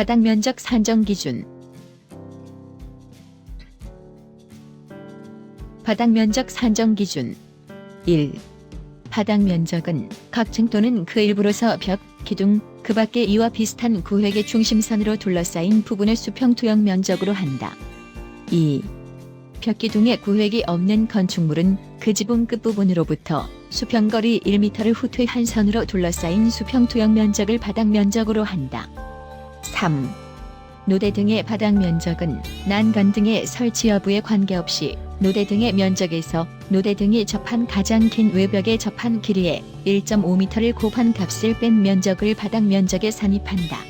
바닥 면적 산정 기준 바닥 면적 산정 기준 1. 바닥 면적은 각층 또는 그 일부로서 벽, 기둥, 그 밖에 이와 비슷한 구획의 중심선으로 둘러싸인 부분의 수평 투영 면적으로 한다. 2. 벽기둥에 구획이 없는 건축물은 그 지붕 끝부분으로부터 수평거리 1m를 후퇴 한 선으로 둘러싸인 수평 투영 면적을 바닥 면적으로 한다. 3. 노대 등의 바닥 면적은 난간 등의 설치 여부에 관계없이 노대 등의 면적에서 노대 등이 접한 가장 긴 외벽에 접한 길이의 1.5m를 곱한 값을 뺀 면적을 바닥 면적에 산입한다.